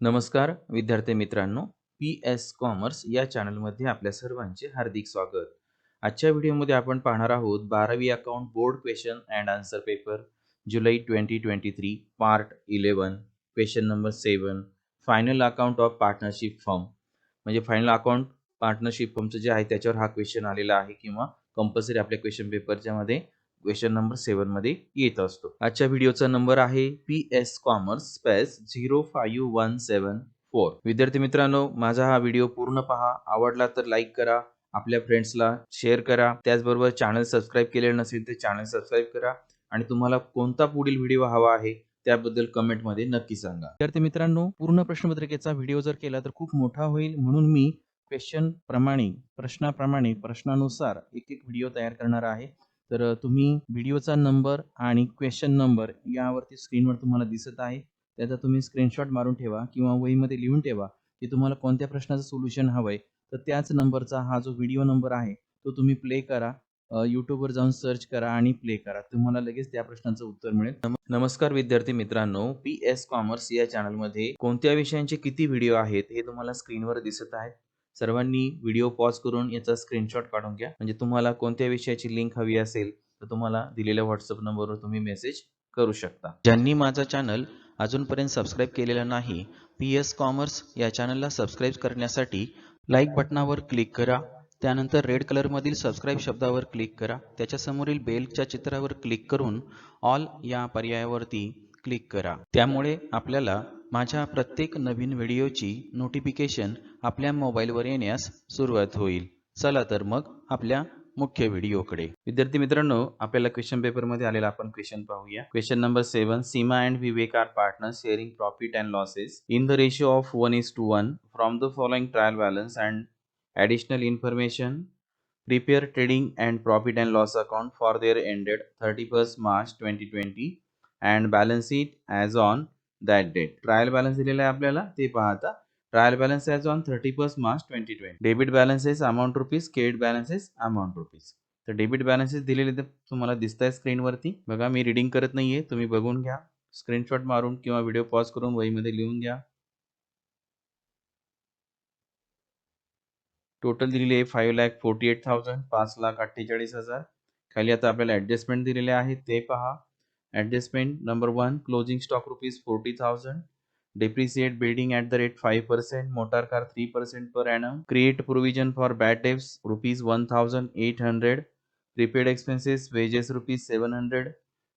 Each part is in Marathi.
नमस्कार विद्यार्थी मित्रांनो. पी एस कॉमर्स या चॅनलमध्ये आपल्या सर्वांचे हार्दिक स्वागत. आजच्या व्हिडिओमध्ये आपण पाहणार आहोत बारावी account board question and answer paper July twenty twenty three part eleven question number seven final account of partnership form म्हणजे फायनल अकाउंट पार्टनरशिप फॉर्मचं जे आहे त्याच्यावर हा क्वेश्चन आलेला आहे किंवा कंपल्सरी आपल्या क्वेश्चन पेपरच्यामध्ये क्वेश्चन नंबर सेवनमध्ये येत असतो. आजच्या व्हिडिओचा नंबर आहे P S commerce space zero five one seven four विद्यार्थी मित्रांनो माझा हा व्हिडिओ पूर्ण पहा. आवडला तर लाईक करा. आपल्या फ्रेंड्सला शेअर करा. त्याचबरोबर चॅनल सबस्क्राईब केलेलं नसेल तर चॅनल सबस्क्राईब करा. आणि तुम्हाला कोणता पुढील व्हिडिओ हवा आहे त्याबद्दल कमेंटमध्ये नक्की सांगा. विद्यार्थी मित्रांनो पूर्ण प्रश्नपत्रिकेचा व्हिडिओ जर केला तर खूप मोठा होईल. म्हणून मी क्वेश्चन प्रमाणे प्रश्नाप्रमाणे प्रश्नानुसार एक एक व्हिडिओ तयार करणार आहे. तर तुम्ही व्हिडिओचा नंबर आणि क्वेश्चन नंबर यावरती स्क्रीनवर तुम्हाला दिसत आहे. त्याचा तुम्ही स्क्रीनशॉट मारून ठेवा किंवा वहीमध्ये लिहून ठेवा की तुम्हाला कोणत्या प्रश्नाचं सोल्युशन हवं आहे तर त्याच नंबरचा हा जो व्हिडिओ नंबर आहे तो तुम्ही प्ले करा. यूट्यूबवर जाऊन सर्च करा आणि प्ले करा. तुम्हाला लगेच त्या प्रश्नाचं उत्तर मिळेल. नम- नमस्कार विद्यार्थी मित्रांनो. पी एस कॉमर्स या चॅनलमध्ये कोणत्या विषयांचे किती व्हिडिओ आहेत हे तुम्हाला स्क्रीनवर दिसत आहेत. सर्वांनी व्हिडिओ पॉज करून याचा स्क्रीनशॉट काढून घ्या. म्हणजे तुम्हाला कोणत्या विषयाची लिंक हवी असेल तर तुम्हाला दिलेल्या व्हॉट्सअप नंबरवर तुम्ही मेसेज करू शकता. ज्यांनी माझा चॅनल अजूनपर्यंत सबस्क्राईब केलेला नाही पी एस कॉमर्स या चॅनलला सबस्क्राईब करण्यासाठी लाईक बटनावर क्लिक करा. त्यानंतर रेड कलरमधील सबस्क्राईब शब्दावर क्लिक करा. त्याच्यासमोरील बेलच्या चित्रावर क्लिक करून ऑल या पर्यायावरती क्लिक करा. त्यामुळे आपल्याला माझ्या प्रत्येक नवीन व्हिडिओची नोटिफिकेशन आपल्या मोबाईलवर येण्यास सुरुवात होईल. चला तर मग आपल्या मुख्य व्हिडिओकडे. विद्यार्थी मित्रांनो आपल्याला क्वेश्चन पेपरमध्ये आलेला आपण क्वेश्चन पाहूया. Question number seven Seema and Vivek are partner sharing profit and losses in the ratio of one is to one from the following trial balance and additional information prepare trading and profit and loss account for their ended thirty first March twenty twenty and balance it as on that date trial balance दिलेला आहे आपल्याला ते पाहता. Trial balance as on thirty first March twenty twenty debit balances amount rupees credit balances amount rupees तर डेबिट बॅलन्सेस दिलेले ते तुम्हाला दिसत आहे स्क्रीनवरती बघा मी रिडिंग करत नाही आहे तुम्ही बघून घ्या. स्क्रीनशॉट मारून किंवा व्हिडिओ पॉज करून वहीमध्ये लिहून घ्या. टोटल दिलेली आहे five lakh forty eight thousand पाच लाख अठ्ठेचाळीस हजार. खाली आता आपल्याला ॲडजस्टमेंट दिलेले आहे ते पहा. Adjustment number one closing stock rupees forty thousand building at at the rate five percent motor car three percent per annum create for for debts rupees rupees one thousand eight hundred prepaid expenses wages rupees seven hundred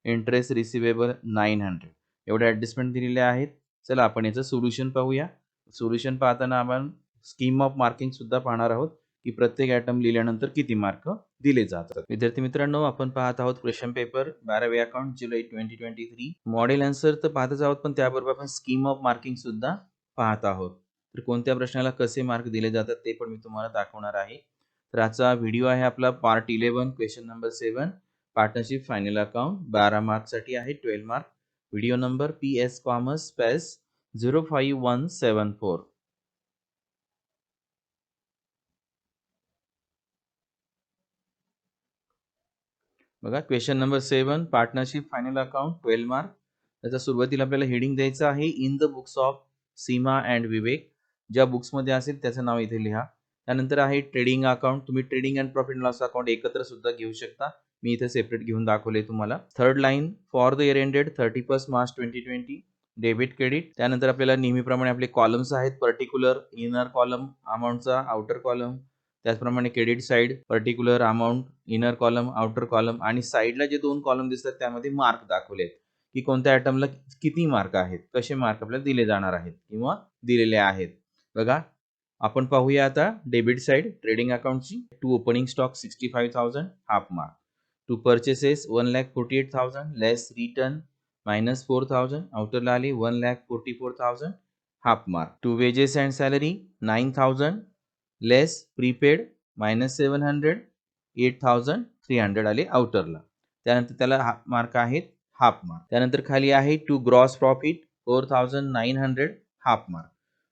interest receivable nine hundred एवढे ॲडजस्टमेंट दिलेले आहेत. चला आपण याचं सोल्युशन पाहूया. सोल्युशन पाहताना आपण स्कीम ऑफ मार्किंग सुद्धा पाहणार आहोत की प्रत्येक ॲटम लिहिल्यानंतर किती मार्क दिले जातात. विद्यार्थी मित्रांनो आपण पाहत आहोत question paper बारावे account July twenty twenty three model answer तर पाहतच आहोत पण त्याबरोबर आपण स्कीम ऑफ मार्किंग सुद्धा पाहत आहोत. तर कोणत्या प्रश्नाला कसे मार्क दिले जातात ते पण मी तुम्हाला दाखवणार आहे. तर आजचा व्हिडिओ आहे आपला part eleven question number seven partnership final account बारा मार्कसाठी आहे twelve mark video number P S commerce space zero five one seven four बघा question number seven partnership final account twelve mark त्याचा सुरुवातीला आपल्याला हेडिंग द्यायचं आहे in the books of Seema and Vivek. ज्या बुक्समध्ये असेल त्याचं नाव इथे लिहा. त्यानंतर आहे ट्रेडिंग अकाउंट तुम्ही trading and profit loss account एकत्र सुद्धा घेऊ शकता. मी इथे सेपरेट घेऊन दाखवले तुम्हाला. Third line for the year ended thirty first March twenty twenty debit credit त्यानंतर आपल्याला नेहमीप्रमाणे आपले कॉलम्स आहेत पर्टिक्युलर इनर कॉलम अमाऊंटचा आउटर कॉलम त्याचप्रमाणे credit side particular amount inner column outer column आणि साईडला जे दोन कॉलम दिसतात त्यामध्ये मार्क दाखवले आहेत की कोणत्या आयटमला किती मार्क आहेत कसे मार्क आपल्याला दिले जाणार आहेत किंवा दिलेले आहेत. बघा आपण पाहूया आता debit side trading अकाउंटची to opening stock sixty five thousand half mark to purchases one lakh forty eight thousand less return minus four thousand आउटरला आली one lakh forty four thousand half mark to wages and salary nine thousand less prepaid minus seven hundred eight thousand three hundred आले आउटरला त्यानंतर त्याला हा मार्क आहेत हाफ मार्क त्यानंतर खाली आहे to gross profit four thousand nine hundred half mark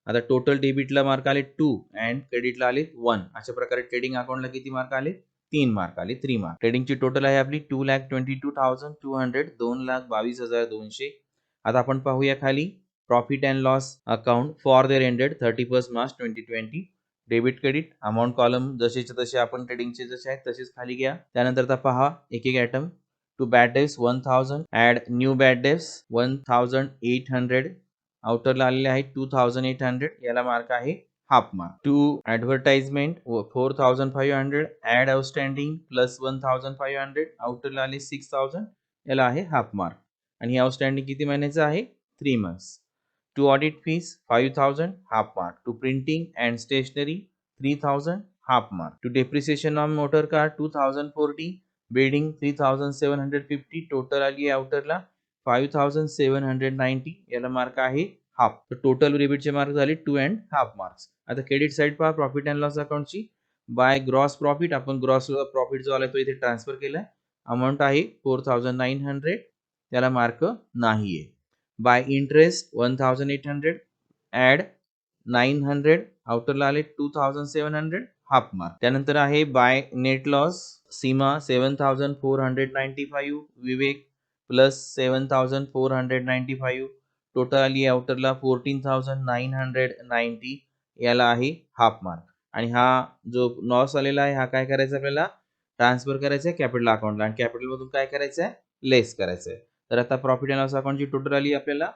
आता टोटल डेबिटला मार्क आले टू अँड क्रेडिटला आले वन अशा प्रकारे ट्रेडिंग अकाउंटला किती मार्क आले? तीन मार्क आले थ्री मार्क ट्रेडिंगची टोटल आहे आपली two lakh twenty two thousand two hundred दोन लाख बावीस हजार दोनशे. आता आपण पाहूया खाली profit and loss account for their ended thirty first March twenty twenty debit credit amount column जसेच्या तसे आपण ट्रेडिंगचे जसे आहेत तसेच खाली घ्या. त्यानंतर आता पहा एक एक item to bad debts one thousand add new bad debts one thousand eight hundred आउटरला आलेले आहे टू थाउजंड एट हंड्रेड याला मार्क आहे half mark to advertisement four thousand five hundred add outstanding plus one thousand five hundred आउटरला आले सिक्स थाउजंड याला आहे हाफ मार्क आणि आउटस्टँडिंग किती महिन्याचं आहे? Three months to audit fees five thousand half mark to printing and stationery three thousand half mark to depreciation on motor car two thousand forty building three thousand seven hundred fifty total आली आहे आउटरला five thousand seven hundred ninety याला मार्क आहे हाफ तर टोटल रेबिटचे मार्क झाले टू अँड हाफ मार्क्स आता क्रेडिट साईड पहा प्रॉफिट अँड लॉस अकाउंटची बाय ग्रॉस प्रॉफिट आपण ग्रॉस प्रॉफिट जो आला तो इथे ट्रान्सफर केला अमाऊंट आहे फोर थाउजंड नाईन हंड्रेड त्याला मार्क नाही आहे by interest one thousand eight hundred add nine hundred आउटरला आले two thousand seven hundred half mark त्यानंतर आहे by net loss Seema seven thousand four hundred ninety five Vivek plus seven thousand four hundred ninety five total आली आउटरला fourteen thousand nine hundred ninety याला आहे हाफ मार्क आणि हा जो लॉस आलेला आहे हा काय करायचा आपल्याला? ट्रान्सफर करायचा आहे कॅपिटल अकाउंटला आणि कॅपिटलमधून काय करायचं आहे? लेस करायचं आहे. तर आता प्रॉफिट अँड लॉस अकाउंटची टोटल आली आपल्याला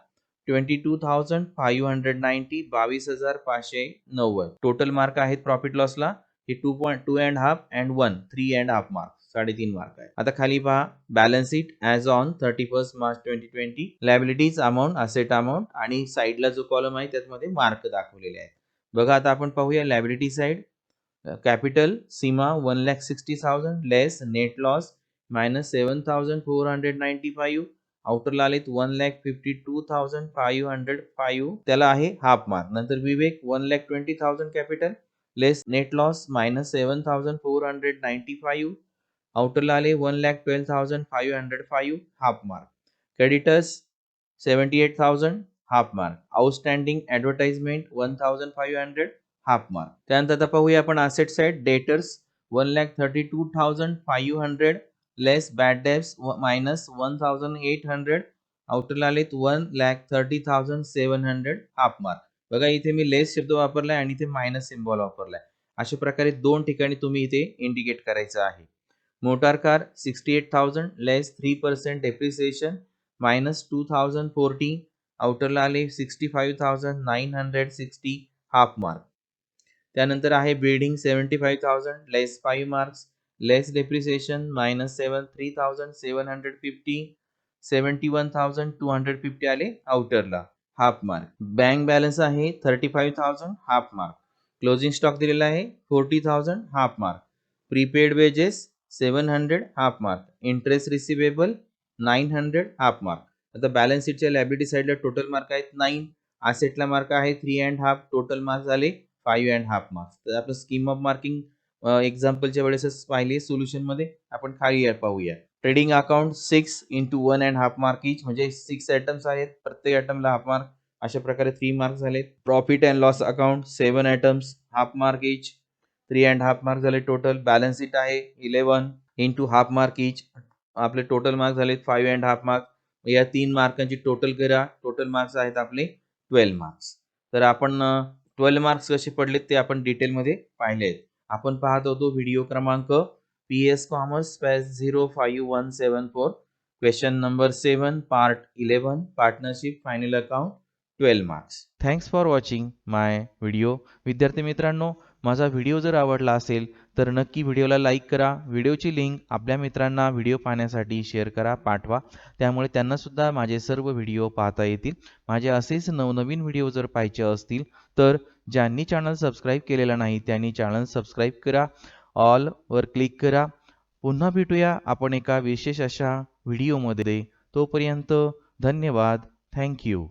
twenty two thousand five hundred ninety बावीस हजार पाचशे नव्वद. टोटल मार्क आहेत प्रॉफिट लॉसला हे two point two and half and one three and half mark साडेतीन मार्क आहे. आता खाली पहा balance sheet as on thirty first March twenty twenty liabilities amount asset amount आणि साईडला जो कॉलम आहे त्यामध्ये मार्क दाखवलेले आहेत. बघा आता आपण पाहूया liability side capital Seema one lakh sixty thousand less net loss minus seven thousand four hundred ninety five आउटरला आलेत one lakh fifty two thousand five hundred five त्याला आहे हाफ मार्क नंतर Vivek one lakh twenty thousand capital less net loss minus seven thousand four hundred ninety five आउटरला आले one lakh twelve thousand five hundred five half mark creditors seventy eight thousand half mark outstanding advertisement one thousand five hundred half mark त्यानंतर आता पाहूया आपण asset side debtors one lakh thirty two thousand five hundred less bad debts minus one thousand eight hundred आउटरला आलेत one lakh thirty thousand seven hundred half mark बघा इथे मी लेस शब्द वापरलाय आणि इथे मायनस सिम्बॉल वापरलाय. अशा प्रकारे दोन ठिकाणी तुम्ही इथे इंडिकेट करायचं आहे. Motor car sixty eight thousand less three percent depreciation minus two thousand forty आउटरला आले sixty five thousand nine hundred sixty half mark त्यानंतर आहे building seventy five thousand less five marks less depreciation minus seven three thousand seven hundred fifty one thousand two hundred fifty आले आउटरला हाफ मार्क बँक बॅलन्स आहे thirty five thousand half mark closing stock दिलेला आहे forty thousand half mark prepaid wages seven hundred half mark interest receivable nine hundred half mark आता बॅलन्स शीटच्या लॅबिलिटी साईडला टोटल मार्क आहेत नाईन असेटला मार्क आहे three and half total mark झाले फाईव्ह अँड हाफ मार्क्स तर आपलं स्कीम ऑफ मार्किंग एक्झाम्पलच्या वेळेसच पाहिले सोल्युशनमध्ये आपण खाली पाहूया. Trading account six into one and half mark each म्हणजे सिक्स आयटम्स आहेत. प्रत्येक आयटमला हाफ मार्क अशा प्रकारे थ्री मार्क झालेत. Profit and loss account seven items half mark each three and half mark झाले टोटल बॅलन्स शीट आहे eleven into half mark each आपले टोटल मार्क झालेत फाईव्ह अँड हाफ मार्क या तीन मार्कांची टोटल करा. टोटल मार्क्स आहेत आपले ट्वेल्व मार्क्स तर आपण ट्वेल्व मार्क्स कसे पडलेत ते आपण डिटेलमध्ये पाहिले आहेत. आपण पाहत होतो व्हिडिओ क्रमांक P S commerce स्पॅस zero five one seven four question number seven part eleven partnership final account twelve marks thanks for watching my video विद्यार्थी मित्रांनो माझा व्हिडिओ जर आवडला असेल तर नक्की व्हिडिओला लाईक करा. व्हिडिओची लिंक आपल्या मित्रांना व्हिडिओ पाहण्यासाठी शेअर करा पाठवा. त्यामुळे त्यांनासुद्धा माझे सर्व व्हिडिओ पाहता येतील. माझे असेच नवनवीन व्हिडिओ जर पाहायचे असतील तर ज्यांनी चॅनल सबस्क्राईब केलेला नाही त्यांनी चॅनल सबस्क्राईब करा. ऑलवर क्लिक करा. पुन्हा भेटूया आपण एका विशेष अशा व्हिडिओमध्ये तोपर्यंत धन्यवाद. थँक्यू